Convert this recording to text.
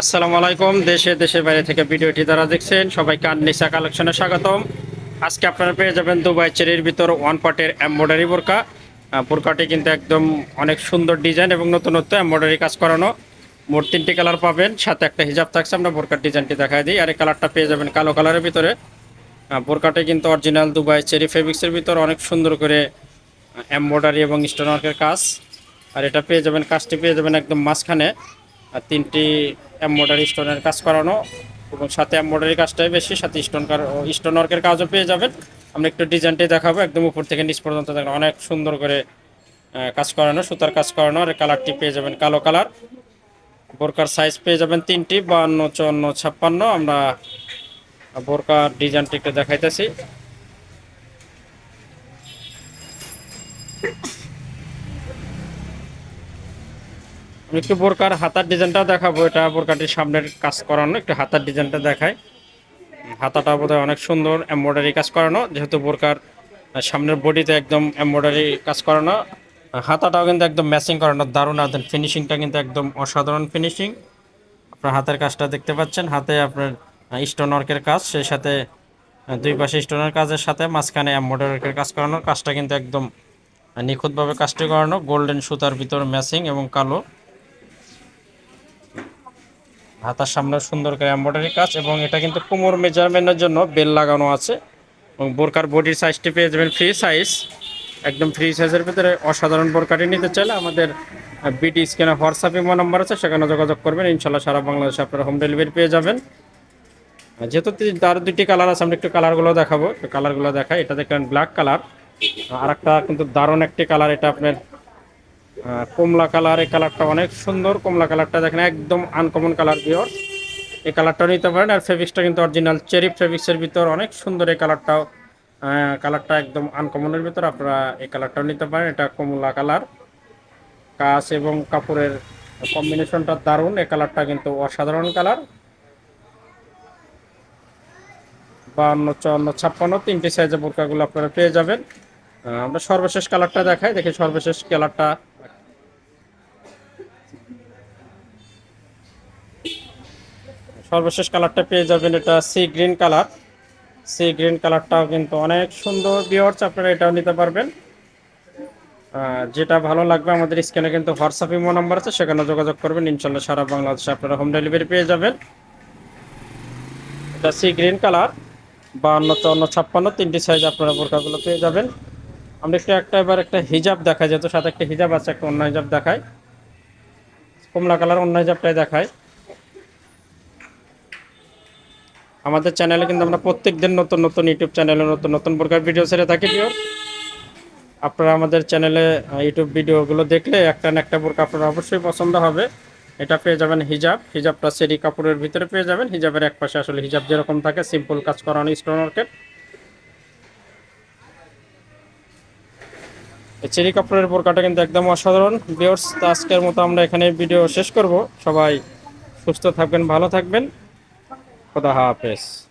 আসসালামু আলাইকুম। দেশে, দেশের বাইরে থেকে ভিডিওটি দ্বারা দেখছেন, সবাইকে আননিসা কালেকশনে স্বাগতম। আজকে আপনারা পেয়ে যাবেন দুবাই চেরির ভিতর ওয়ান পার্টের এমব্রয়ডারি বোরকা। বোরকাটি কিন্তু একদম অনেক সুন্দর ডিজাইন এবং নতুনত্ব এমব্রয়ডারি কাজ করানো। মোট তিনটি কালার পাবেন, সাথে একটা হিজাব থাকছে। আমরা বোরকার ডিজাইনটি দেখাই দিই। আর এই কালারটা পেয়ে যাবেন কালো কালারের ভিতরে। বোরকাটি কিন্তু অরিজিনাল দুবাই চেরি ফেব্রিক্সের ভিতর অনেক সুন্দর করে এমব্রয়ডারি এবং স্টোন ওয়ার্কের কাজ। আর এটা পেয়ে যাবেন, কাজটি পেয়ে যাবেন একদম মাঝখানে। আর তিনটি এমব্রয়ডারি স্টোনের কাজ করানো এবং সাথে এমব্রয়ডারি কাজটাই বেশি, সাথে স্টোন স্টোন ওয়ার্কের কাজও পেয়ে যাবেন। আমরা একটু ডিজাইনটাই দেখাবো, একদম উপর থেকে নিচ পর্যন্ত দেখেন, অনেক সুন্দর করে কাজ করানো, সুতার কাজ করানো, আর কালারটি পেয়ে যাবেন কালো কালার বোরকার সাইজ পেয়ে যাবেন তিনটি, বান্ন, চুয়ান্ন, ছাপ্পান্ন। আমরা বোরকার ডিজাইনটি একটু দেখাইতেছি। একটু বোরকার হাতার ডিজাইনটা দেখাবো। এটা বোরকাটির সামনের কাজ করানো, একটু হাতার ডিজাইনটা দেখায় হাতাটা বোধহয় অনেক সুন্দর এমব্রয়ডারি কাজ করানো, যেহেতু বোরকার সামনের বডিতে একদম এমব্রয়ডারি কাজ করানো। হাতাটাও কিন্তু একদম ম্যাচিং করানো, দারুণ আর ফিনিশিংটা কিন্তু একদম অসাধারণ ফিনিশিং। আপনার হাতের কাজটা দেখতে পাচ্ছেন, হাতে আপনার স্টোন ওয়ার্কের কাজ, সেই সাথে দুই পাশে স্টোনের কাজের সাথে মাঝখানে এমব্রয়ডারির কাজ করানো। কাজটা কিন্তু একদম নিখুঁতভাবে কাজটি করানো, গোল্ডেন সুতার ভিতর ম্যাচিং এবং কালো। হাতার সামনে সুন্দর করে এমব্রয়ডারি কাজ এবং এটা কিন্তু কোমর মেজারমেন্টের জন্য বেল লাগানো আছে। এবং বোরকার বডির সাইজটি পেয়ে যাবেন ফ্রি সাইজ একদম ফ্রি সাইজের ভিতরে অসাধারণ বোরকাটি নিতে চাইলে আমাদের বিডি স্ক্যানে হোয়াটসঅ্যাপ ইমো নাম্বার আছে, সেখানে যোগাযোগ করবেন। ইনশাল্লাহ সারা বাংলাদেশে আপনারা হোম ডেলিভারি পেয়ে যাবেন। যেহেতু তার দুইটি কালার আছে, আমরা একটু কালারগুলো দেখাবো। একটু কালারগুলো দেখাই। এটা দেখেন ব্ল্যাক কালার আর একটা কিন্তু দারুণ একটি কালার এটা আপনার কমলা কালার, এই কালারটা অনেক সুন্দর। কমলা কালারটা দেখেন, একদম আনকমন কালার বিয়র এই কালারটাও নিতে পারেন, আর ফেব্রিক্সটা কিন্তু অরিজিনাল চেরি ফেব্রিক্সের ভিতর, অনেক সুন্দর এই কালারটাও। কালারটা একদম আনকমনের ভিতর, আপনারা এই কালারটাও নিতে পারেন, এটা কমলা কালার। কাজ এবং কাপড়ের কম্বিনেশনটা দারুণ, এই কালারটা কিন্তু অসাধারণ কালার। বাহান্ন চুয়ান্ন, ছাপ্পান্ন, তিনটি সাইজের বোরকাগুলো আপনারা পেয়ে যাবেন। আমরা সর্বশেষ কালারটা দেখাই, দেখি সর্বশেষ কালারটা সর্বশেষ কালারটা পেয়ে যাবেন এটা sea green colour sea green কালারটাও কিন্তু অনেক সুন্দর বিয়ার্স আপনারা এটাও নিতে পারবেন। যেটা ভালো লাগবে আমাদের স্ক্যানে কিন্তু হোয়াটসঅ্যাপ ইমো নাম্বার আছে, সেখানে যোগাযোগ করবেন। ইনশাল্লাহ সারা বাংলাদেশে আপনারা হোম ডেলিভারি পেয়ে যাবেন। এটা সি গ্রিন কালার বাহান্ন, চুয়ান্ন, ছাপ্পান্ন, তিনটি সাইজ আপনারা বোরকাগুলো পেয়ে যাবেন। আমরা একটু একটা এবার একটা হিজাব দেখাই, যেহেতু সাথে একটা হিজাব আছে, একটা অন্য হিজাব দেখায় কমলা কালার অন্য হিজাবটাই দেখায় আমাদের চ্যানেলে কিন্তু আমরা প্রত্যেক দিন নতুন নতুন ইউটিউব চ্যানেলে নতুন নতুন প্রকার ভিডিও ছেড়ে থাকি আপনারা আমাদের চ্যানেলে ইউটিউব ভিডিওগুলো দেখলে একটা না একটা বোরকা আপনার অবশ্যই পছন্দ হবে। এটা পেয়ে যাবেন হিজাব। হিজাবটা সেরি কাপড়ের ভিতরে পেয়ে যাবেন। হিজাবের এক পাশে আসলে হিজাব যেরকম থাকে সিম্পল কাজ করানো স্টোন মার্কেট চেরি কাপড়ের বোরকাটা কিন্তু একদম অসাধারণ। বিয়ার্স আজকের মতো আমরা এখানে ভিডিও শেষ করব। সবাই সুস্থ থাকবেন, ভালো থাকবেন। quadra-rapes